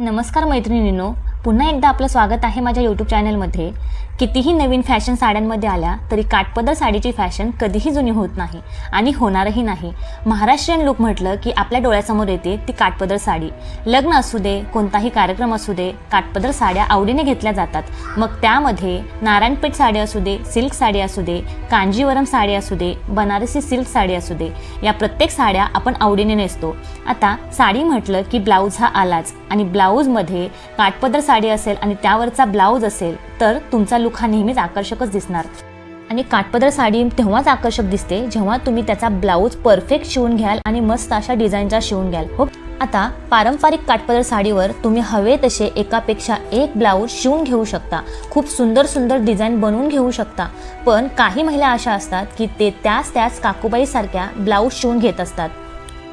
नमस्कार मैत्रिणींनो पुन्हा एकदा आपलं स्वागत आहे माझ्या यूट्यूब चॅनलमध्ये कितीही नवीन फॅशन साड्यांमध्ये आल्या तरी काठपदर साडीची फॅशन कधीही जुनी होत नाही आणि होणारही नाही. महाराष्ट्रीयन लुक म्हटलं की आपल्या डोळ्यासमोर येते ती काटपदर साडी. लग्न असू दे कोणताही कार्यक्रम असू दे काठपदर साड्या आवडीने घेतल्या जातात. मग त्यामध्ये नारायणपेठ साडी असू दे सिल्क साडी असू दे कांजीवरम साडी असू दे बनारसी सिल्क साडी असू दे या प्रत्येक साड्या आपण आवडीने नेसतो. आता साडी म्हटलं की ब्लाऊज हा आलाच आणि ब्लाऊजमध्ये काठपदर साडी असेल आणि त्यावरचा ब्लाऊज असेल तर तुमचा लुक हा नेहमीच आकर्षकच दिसणार. आणि काठपदर साडी तेव्हाच आकर्षक दिसते जेव्हा तुम्ही त्याचा ब्लाऊज परफेक्ट शिवून घ्याल आणि मस्त अशा डिझाईनचा शिवून घ्याल. हो आता पारंपरिक काठपदर साडीवर तुम्ही हवे तसे एकापेक्षा एक ब्लाऊज शिवून घेऊ शकता. खूप सुंदर सुंदर डिझाईन बनवून घेऊ शकता. पण काही महिला अशा असतात की ते त्याच त्याच काकूबाईसारख्या ब्लाऊज शिवून घेत असतात.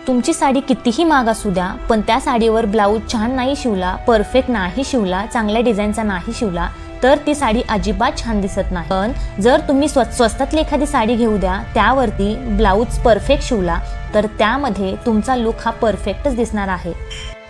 तुमची साडी कितीही महाग असू द्या पण त्या साडीवर ब्लाऊज छान नाही शिवला परफेक्ट नाही शिवला चांगल्या डिझाईनचा नाही शिवला तर ती साडी अजिबात छान दिसत नाही. पण जर तुम्ही स्व स्वस्तातली एखादी साडी घेऊ द्या त्यावरती ब्लाऊज परफेक्ट शिवला तर त्यामध्ये तुमचा लुक हा परफेक्टच दिसणार आहे.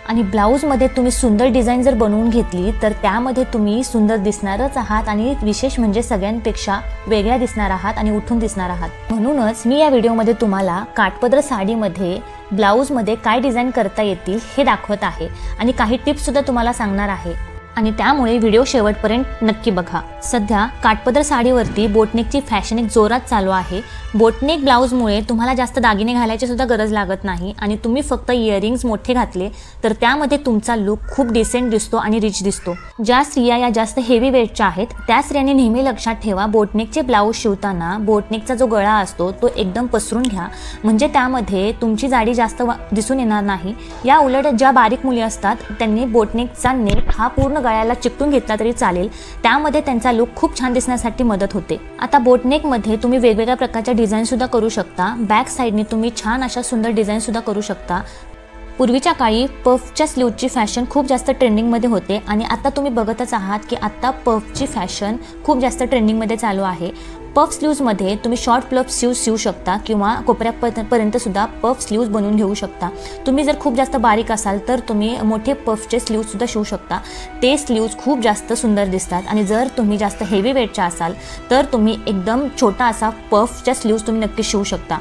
आणि ब्लाऊजमध्ये तुम्ही सुंदर डिझाईन जर बनवून घेतली तर त्यामध्ये तुम्ही सुंदर दिसणारच आहात आणि विशेष म्हणजे सगळ्यांपेक्षा वेगळ्या दिसणार आहात आणि उठून दिसणार आहात. म्हणूनच मी या व्हिडिओमध्ये तुम्हाला काठपदर साडीमध्ये ब्लाऊजमध्ये काय डिझाईन करता येतील हे दाखवत आहे. आणि काही टिप्ससुद्धा तुम्हाला सांगणार आहे. आणि त्यामुळे व्हिडिओ शेवटपर्यंत नक्की बघा. सध्या काटपदर साडीवरती बोटनेकची फॅशन एक जोरात चालू आहे. बोटनेक ब्लाऊजमुळे तुम्हाला जास्त दागिने घालायची सुद्धा गरज लागत नाही आणि तुम्ही फक्त इयरिंग्स मोठे घातले तर त्यामध्ये तुमचा लुक खूप डिसेंट दिसतो आणि रिच दिसतो. ज्या स्त्रिया या जास्त हेवी वेटच्या आहेत त्या स्त्रियांनी नेहमी लक्षात ठेवा बोटनेकचे ब्लाऊज शिवताना बोटनेकचा जो गळा असतो तो एकदम पसरून घ्या. म्हणजे त्यामध्ये तुमची जाडी जास्त वा- दिसून येणार नाही. या उलट ज्या बारीक मुली असतात त्यांनी बोटनेकचा नेक हा पूर्ण गळ्याला चिकटून घेतला तरी चालेल. त्यामध्ये त्यांचा लुक खूप छान दिसण्यासाठी मदत होते. आता बोटनेकमध्ये तुम्ही वेगवेगळ्या प्रकारच्या डिझाईन सुद्धा करू शकता. बॅक साईडने तुम्ही छान अशा सुंदर डिझाईन सुद्धा करू शकता. पूर्वीच्या काळी पफच्या स्लीवची फॅशन खूप जास्त ट्रेंडिंगमध्ये होते आणि आता तुम्ही बघतच आहात की आत्ता पफची फॅशन खूप जास्त ट्रेंडिंगमध्ये चालू आहे. पफ स्लीव्जमध्ये तुम्ही शॉर्ट प्लफ स्लीव्ज शिवू शकता किंवा कोपऱ्यापर्यंत सुद्धा पफ स्लीव्ज बनवून घेऊ शकता. तुम्ही जर खूप जास्त बारीक असाल तर तुम्ही मोठे पफचे स्लीव्जसुद्धा शिवू शकता. ते स्लीव्ज खूप जास्त सुंदर दिसतात आणि जर तुम्ही जास्त हेवी वेटच्या असाल तर तुम्ही एकदम छोटा असा पफच्या स्लीव्ज तुम्ही नक्की शिवू शकता.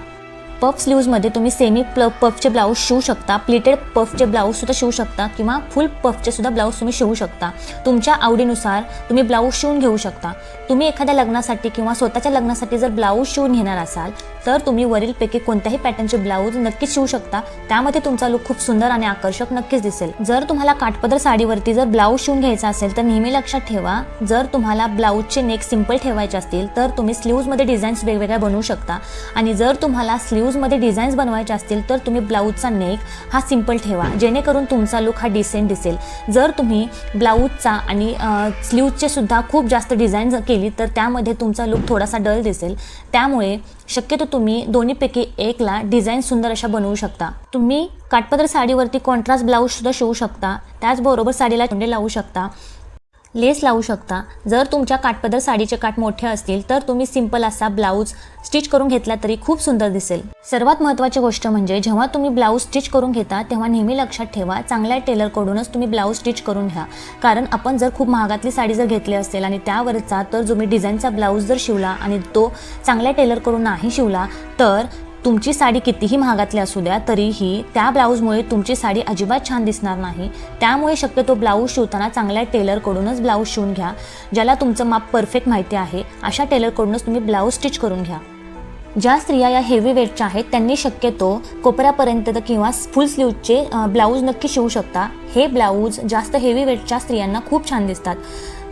पफ स्लीव्जमध्ये तुम्ही सेमी प्ल पफचे ब्लाऊज शिवू शकता. प्लेटेड पफचे ब्लाऊजसुद्धा शिवू शकता किंवा फुल पफचे सुद्धा ब्लाऊज तुम्ही शिवू शकता. तुमच्या आवडीनुसार तुम्ही ब्लाऊज शिवून घेऊ शकता. तुम्ही एखाद्या लग्नासाठी किंवा स्वतःच्या लग्नासाठी जर ब्लाऊज शिवून घेणार असाल तर तुम्ही वरीलपैकी कोणत्याही पॅटर्नचे ब्लाऊज नक्कीच शिवू शकता. त्यामध्ये तुमचा लुक खूप सुंदर आणि आकर्षक नक्कीच दिसेल. जर तुम्हाला काठपदर साडीवरती जर ब्लाऊज शिवून घ्यायचा असेल तर नेहमी लक्षात ठेवा जर तुम्हाला ब्लाऊजचे नेक सिंपल ठेवायचे असतील तर तुम्ही स्लीव्जमध्ये डिझाईन्स वेगवेगळ्या बनवू शकता. आणि जर तुम्हाला स्लीव स्लीव्जमध्ये डिझाईन्स बनवायचे असतील तर तुम्ही ब्लाऊजचा नेक हा सिंपल ठेवा. जेणेकरून तुमचा लुक हा डिसेंट दिसेल. जर तुम्ही ब्लाऊजचा आणि स्लीव्जचे सुद्धा खूप जास्त डिझाईन केली तर त्यामध्ये तुमचा लुक थोडासा डल दिसेल. त्यामुळे शक्यतो तुम्ही दोन्हीपैकी एकला डिझाईन सुंदर अशा बनवू शकता. तुम्ही काटपदर साडीवरती कॉन्ट्रास्ट ब्लाऊजसुद्धा शिवू शकता. त्याचबरोबर साडीला चोंडे लावू शकता. लेस लावू शकता. जर तुमच्या काठपदर साडीचे काठ मोठे असतील तर तुम्ही सिंपल असा ब्लाऊज स्टिच करून घेतला तरी खूप सुंदर दिसेल. सर्वात महत्त्वाची गोष्ट म्हणजे जेव्हा तुम्ही ब्लाऊज स्टिच करून घेता तेव्हा नेहमी लक्षात ठेवा चांगल्या टेलरकडूनच तुम्ही ब्लाऊज स्टिच करून घ्या. कारण आपण जर खूप महागातली साडी जर घेतली असेल आणि त्यावरचा तर तुम्ही डिझाईनचा ब्लाऊज जर शिवला आणि तो चांगल्या टेलरकडून नाही शिवला तर तुमची साडी कितीही महागातली असू द्या तरीही त्या ब्लाऊजमुळे तुमची साडी अजिबात छान दिसणार नाही. त्यामुळे शक्यतो ब्लाऊज शिवताना चांगल्या टेलरकडूनच ब्लाऊज शिवून घ्या ज्याला तुमचं माप परफेक्ट माहिती आहे. अशा टेलरकडूनच तुम्ही ब्लाऊज स्टिच करून घ्या. ज्या स्त्रिया या हेवी वेटच्या आहेत त्यांनी शक्यतो कोपऱ्यापर्यंत किंवा फुल स्लीवचे ब्लाऊज नक्की शिवू शकता. हे ब्लाऊज जास्त हेवी वेटच्या स्त्रियांना खूप छान दिसतात.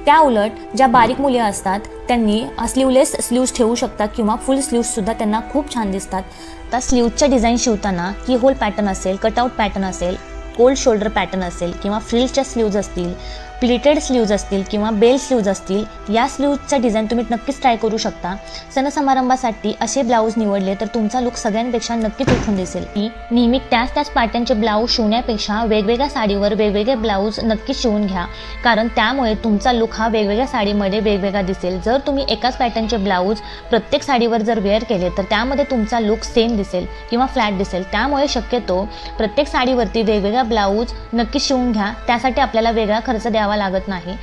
त्या उलट ज्या बारीक मुली असतात त्यांनी स्लीवलेस स्लीव्ज ठेवू शकतात किंवा फुल स्लीव्जसुद्धा त्यांना खूप छान दिसतात. तर स्लीवच्या डिझाईन शिवताना की होल पॅटर्न असेल कटआउट पॅटर्न असेल कोल्ड शोल्डर पॅटर्न असेल किंवा फ्रिल्सच्या स्लीव्ज असतील प्लिटेड स्लीव्ज असतील किंवा बेल स्लीव्ज असतील या स्लीव्जचा डिझाईन तुम्ही नक्कीच ट्राय करू शकता. सण समारंभासाठी असे ब्लाऊज निवडले तर तुमचा लुक सगळ्यांपेक्षा नक्कीच उठून दिसेल. की नेहमी त्याच त्याच पाट्यांचे ब्लाऊज शिवण्यापेक्षा वेगवेगळ्या साडीवर वेगवेगळे ब्लाऊज नक्कीच शिवून घ्या. कारण त्यामुळे तुमचा लुक हा वेगवेगळ्या साडीमध्ये वेगवेगळा दिसेल. जर तुम्ही एकाच पॅटर्नचे ब्लाऊज प्रत्येक साडीवर जर वेअर केले तर त्यामध्ये तुमचा लुक सेम दिसेल किंवा फ्लॅट दिसेल. त्यामुळे शक्यतो प्रत्येक साडीवरती वेगवेगळा ब्लाऊज नक्की शिवून घ्या. त्यासाठी आपल्याला वेगळा खर्च द्यावा लागत नाही.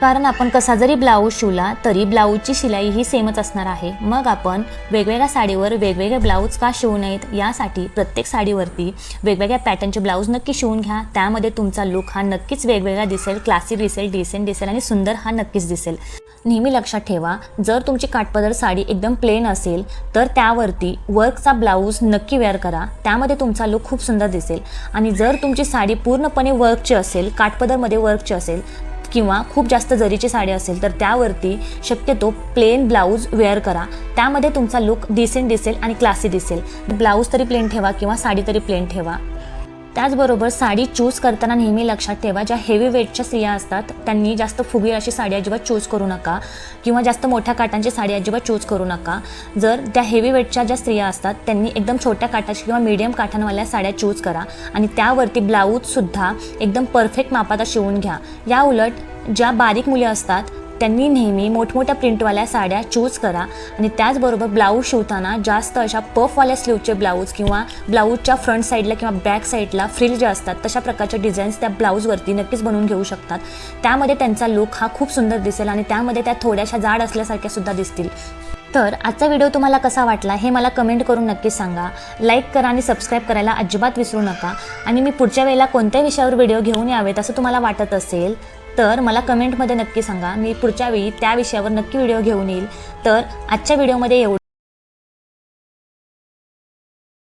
कारण आपण कसा जरी ब्लाऊज शिवला तरी ब्लाऊजची शिलाई ही सेमच असणार आहे. मग आपण वेगवेगळ्या साडीवर वेगवेगळे ब्लाऊज का शिवू नयेत यासाठी प्रत्येक साडीवरती वेगवेगळ्या पॅटर्नचे ब्लाऊज नक्की शिवून घ्या. त्यामध्ये तुमचा लुक हा नक्कीच वेगवेगळा दिसेल क्लासिक दिसेल डिसेंट दिसेल आणि सुंदर हा नक्कीच दिसेल. नेहमी लक्षात ठेवा जर तुमची काठपदर साडी एकदम प्लेन असेल तर त्यावरती वर्कचा ब्लाऊज नक्की वेअर करा. त्यामध्ये तुमचा लुक खूप सुंदर दिसेल. आणि जर तुमची साडी पूर्णपणे वर्कची असेल काठपदरमध्ये वर्कची असेल किंवा खूप जास्त जरीची साडी असेल तर त्यावरती शक्यतो प्लेन ब्लाऊज वेअर करा. त्यामध्ये तुमचा लुक डिसेंट दिसेल आणि क्लासी दिसेल. ब्लाऊज तरी प्लेन ठेवा किंवा साडी तरी प्लेन ठेवा. त्याचबरोबर साडी चूज करताना नेहमी लक्षात ठेवा ज्या हेवी वेटच्या स्त्रिया असतात त्यांनी जास्त फुगी अशी साडी अजिबात चूज करू नका. किंवा जास्त मोठ्या काटांची साडी अजिबात चूज करू नका. जर त्या हेवी वेटच्या ज्या स्त्रिया असतात त्यांनी एकदम छोट्या काटाची किंवा मीडियम काठांवाल्या साड्या चूज करा. आणि त्यावरती ब्लाऊजसुद्धा एकदम परफेक्ट मापाचा शिवून घ्या. या उलट ज्या बारीक मुली असतात त्यांनी नेहमी मोठमोठ्या प्रिंटवाल्या साड्या चूज करा आणि त्याचबरोबर ब्लाऊज शिवताना जास्त अशा पफवाल्या स्लीवचे ब्लाऊज किंवा ब्लाऊजच्या फ्रंट साईडला किंवा बॅक साईडला फ्रिल जे असतात तशा प्रकारच्या डिझाईन्स त्या ब्लाऊजवरती नक्कीच बनवून घेऊ शकतात. त्यामध्ये त्यांचा लुक हा खूप सुंदर दिसेल आणि त्यामध्ये त्या थोड्याशा जाड असल्यासारख्या सुद्धा दिसतील. तर आजचा व्हिडिओ तुम्हाला कसा वाटला हे मला कमेंट करून नक्कीच सांगा. लाईक करा आणि सबस्क्राईब करायला अजिबात विसरू नका. आणि मी पुढच्या वेळेला कोणत्या विषयावर व्हिडिओ घेऊन यावेत असं तुम्हाला वाटत असेल तर मला कमेंटमध्ये नक्की सांगा. मी पुढच्या वेळी त्या विषयावर नक्की व्हिडिओ घेऊन येईल. तर आजच्या व्हिडिओमध्ये एवढं.